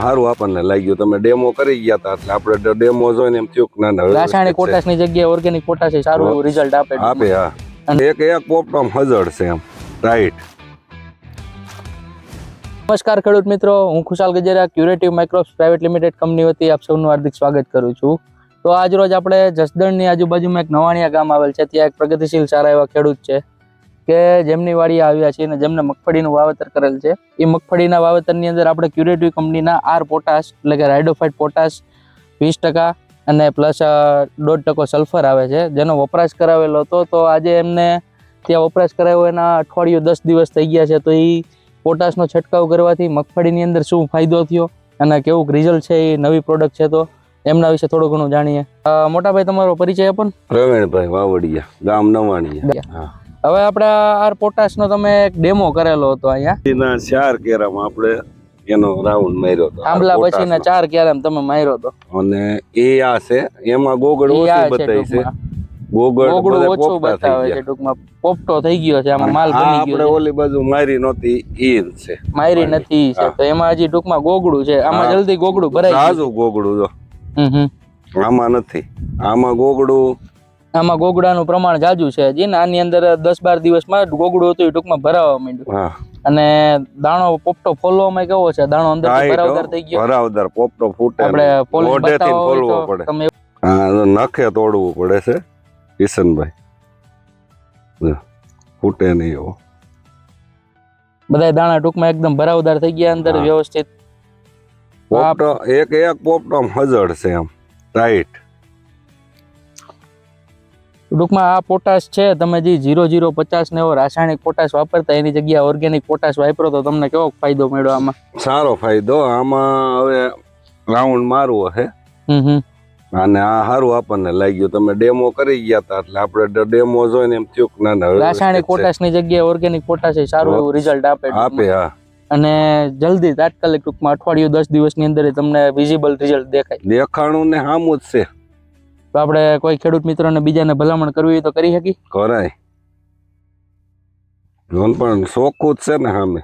સારું આપણને લાગ્યું. તમે ડેમો કરી ગયા હતા એટલે આપણે ડેમો જોઈને એમ થયું કે ના ના રાસાયણિક. પોટાશની જગ્યાએ ઓર્ગેનિક પોટાશ સારું રિઝલ્ટ આપે. આપે હા. એક એક પોપટમ હજળ છે એમ. રાઈટ નમસ્કાર ખેડૂત મિત્રો હું Khushal Gajera curative microps private limited company વતી આપ સૌનું હાર્દિક સ્વાગત કરું છું. તો આજ રોજ આપણે જસદણની આજુબાજુમાં એક નવાણિયા ગામ આવેલ છે ત્યાં એક પ્રગતિશીલ સારા એવા ખેડૂત છે. કે જેમની વાડી આવ્યા છે અને જેમને મગફળીનું વાવેતર કરેલ છે એ મગફળીના વાવેતરની અંદર આપણે ક્યુરેટિવ કંપનીના આર પોટાશ એટલે કે રાઇડોફાઇટ પોટાશ વીસ ટકા અને પ્લસ દોઢ ટકો સલ્ફર આવે છે. જેનો વપરાશ કરાવેલો હતો તો આજે એમને ત્યાં વપરાશ કરાવ્યો એના અઠવાડિયું દસ દિવસ થઈ ગયા છે તો એ પોટાશનો છંટકાવ કરવાથી મગફળીની અંદર શું ફાયદો થયો અને કેવું રિઝલ્ટ છે એ નવી પ્રોડક્ટ છે તો એમના વિશે થોડું ઘણું જાણીએ. મોટાભાઈ તમારો પરિચય આપો ને. પ્રવીણભાઈ વાવડિયા ગામ નવાણીયા. હા. હવે આપણે પોટાશ પોટાશનો તમે એક ડેમો કરેલો હતો અહીંયા. ચાર કેરામાં આપણે એનો રાઉન્ડ માર્યો હતો આંબલા પછી પછીના. ચાર ક્યારેમ તમે માર્યો હતો. અને એ આ છે એમાં ગોગળ એ આ છે બતાવી છે. ટૂંકમાં. ગોગળ ઓછું બતાવે છે ટૂંકમાં. પોપટો થઈ ગયો છે આમાં માલ બની ગયો આપણે ઓલી બાજુ મારી નોતી ઈ છે. મારી નથી છે તો એમાં હજી ટૂંકમાં ગોગડું છે આમાં જલ્દી ગોગળું ભરાય. તાજું ગોગળું જો. હમ હમ. આમાં નથી. આમાં ગોગળું આમાં ગોગડાનું પ્રમાણ જાજુ છે હજી આની અંદર દસ બાર દિવસમાં ગોગડું હતું એ ટૂંકમાં ભરાવા માંડ્યું. અને દાણો પોપટો ફોલવામાં કેવો છે? દાણો અંદર ભરાવદાર થઈ ગયો. ભરાવદાર પોપટો ફૂટે આપણે નહીં. પોલીસ મોઢેથી બતાવવા હોય ફોલવો પડે. તમે નખે તોડવું પડે છે કિશનભાઈ. ફૂટે નહીં એવો. બધા દાણા ટૂંકમાં એકદમ ભરાવદાર થઈ ગયા અંદર વ્યવસ્થિત. પોપટો એક એક પોપટો હજળ છે એમ ટાઈટ ટૂંકમાં આ પોટાશ છે. તમે જે જીરો જીરો પચાસ ને એવો રાસાયણિક પોટાશ વાપરતા એની જગ્યાએ ઓર્ગેનિક પોટાશ વાપરો તો તમને કેવો ફાયદો મળ્યો આમાં? સારો ફાયદો. આમાં હવે રાઉન્ડ મારવો હમ અને આ સારું આપણને લાગ્યું. તમે ડેમો કરી ગયા હતા એટલે આપણે ડેમો જોઈને એમ થયું ના ના રાસાયણિક. પોટાશની જગ્યાએ ઓર્ગેનિક પોટાશ સારું એવું રિઝલ્ટ આપે આપે હા. અને જલ્દી તાત્કાલિક ટૂંકમાં અઠવાડિયું દસ દિવસની અંદર તમને વિઝિબલ રિઝલ્ટ દેખાય. દેખાણું ને સામું જ છે. તો આપણે કોઈ ખેડૂત મિત્રોને બીજાને ભલામણ કરવી હોય તો કરી શકી કરાય. લોન પણ શોખ જ છે ને સામે.